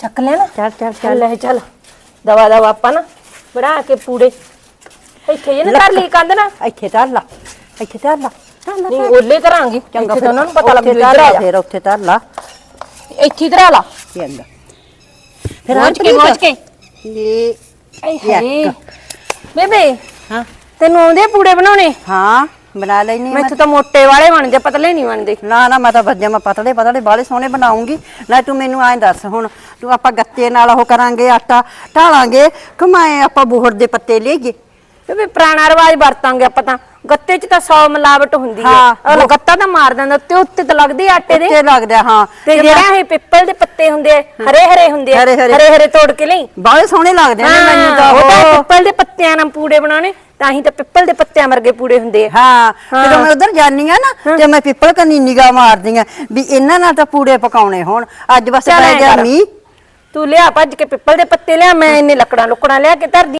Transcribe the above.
ਚੱਕ ਲੈ ਨਾ। ਚੱਲ ਚੱਲ ਚੱਲ। ਲੈ ਚੱਲ। ਦਵਾ ਦਵਾ ਆਪਾਂ ਨਾ ਬਣਾ ਕੇ ਪੂੜੇ। ਇੱਥੇ ਇਹ ਨਾ ਕਰ ਲਈ ਕੰਧ ਨਾ। ਇੱਥੇ ਧਰ ਲਾ। ਇੱਥੇ ਧਰ ਲਾ। ਲਾ, ਨਹੀਂ। ਓਲੇ ਕਰਾਂਗੇ ਚੰਗਾ ਤਾਂ ਉਹਨਾਂ ਨੂੰ ਪਤਾ ਲੱਗ ਜੂ ਧਰ ਲਾ, ਫਿਰ ਉੱਥੇ ਧਰ ਲਾ। ਇੱਥੇ ਧਰਾ ਲਾ। ਚੰਗਾ ਕੇ ਪਹੁੰਚ ਕੇ। ਇਹ ਆਏ ਹਾਏ। ਇੱਕ। ਬੇਬੇ ਹਾਂ। ਤੈਨੂੰ ਆਉਂਦੇ ਪੂੜੇ ਬਣਾਉਣੇ? ਹਾਂ। ਬਣਾ ਲੈਣੀ ਮੈਂ ਮੈਥੋਂ ਤਾਂ ਮੋਟੇ ਵਾਲੇ ਬਣਦੇ ਪਤਲੇ ਨਹੀਂ ਬਣਦੇ। ਨਾ ਨਾ ਮੈਂ ਤਾਂ ਬੱਜਾ ਮੈਂ ਪਤਲੇ ਪਤਲੇ ਬਾਲੇ ਸੋਹਣੇ ਬਣਾਉਂਗੀ। ਨਾ ਤੂੰ ਮੈਨੂੰ ਐਂ ਦੱਸ ਹੁਣ ਤੂੰ ਆਪਾਂ ਗੱਤੇ ਨਾਲ ਉਹ ਕਰਾਂਗੇ ਆਟਾ ਢਾਲਾਂਗੇ ਕਮਾਏ ਆਪਾਂ ਬੋਹੜ ਦੇ ਪੱਤੇ ਲਈਏ ਬੇਬੇ ਪੁਰਾਣਾ ਰਿਵਾਜ ਵਰਤਾਂਗੇ ਆਪਾਂ ਤਾਂ। ਗੱਤੇ 'ਚ ਤਾਂ 100 ਮਿਲਾਵਟ ਹੁੰਦੀ ਹੈ। ਉਹ ਗੱਤਾ ਤਾਂ ਮਾਰ ਦਿੰਦਾ ਉੱਤੇ ਉੱਤੇ ਤਾਂ ਲੱਗਦੀ ਆਟੇ ਦੇ। ਤੇ ਲੱਗਦਾ ਹਾਂ। ਤੇ ਜਿਹੜਾ ਇਹ ਪਿੱਪਲ ਦੇ ਪੱਤੇ ਹੁੰਦੇ ਆ ਹਰੇ ਹਰੇ ਹੁੰਦੇ ਆ ਹਰੇ ਹਰੇ। ਤੋੜ ਕੇ ਲਈ। ਬਾਲੇ ਸੋਹਣੇ ਲੱਗਦੇ ਨੇ ਮੈਨੂੰ ਤਾਂ ਉਹ ਤਾਂ ਪਿੱਪਲ ਦੇ ਪੱਤਿਆਂ ਨਾਲ ਪੂੜੇ ਬਣਾਉਣੇ ਤਾਂ ਹੀ ਤਾਂ ਪਿੱਪਲ ਦੇ ਪੱਤਿਆਂ ਵਰਗੇ ਪੂੜੇ ਹੁੰਦੇ ਆ। ਹਾਂ। ਜਦੋਂ ਮੈਂ ਉਧਰ ਜਾਨੀ ਆ ਨਾ ਤੇ ਮੈਂ ਪਿੱਪਲ ਕੰਨੀ ਨਿਗਾਹ ਮਾਰਦੀ ਆ ਵੀ ਇਹਨਾਂ ਨਾਲ ਤਾਂ ਪੂੜੇ ਪਕਾਉਣੇ ਹੋਣ। ਅੱਜ ਬਸ ਪੈ ਗਿਆ। ਮੀਂਹ। ਤੂੰ ਲਿਆ ਭੱਜ ਕੇ ਪਿੱਪਲ ਦੇ ਪੱਤੇ ਲਿਆ ਮੈਂ ਇੰਨੇ ਲੱਕੜਾਂ ਲੁਕੜਾਂ ਲਿਆ ਕੇ ਧਰਦੀ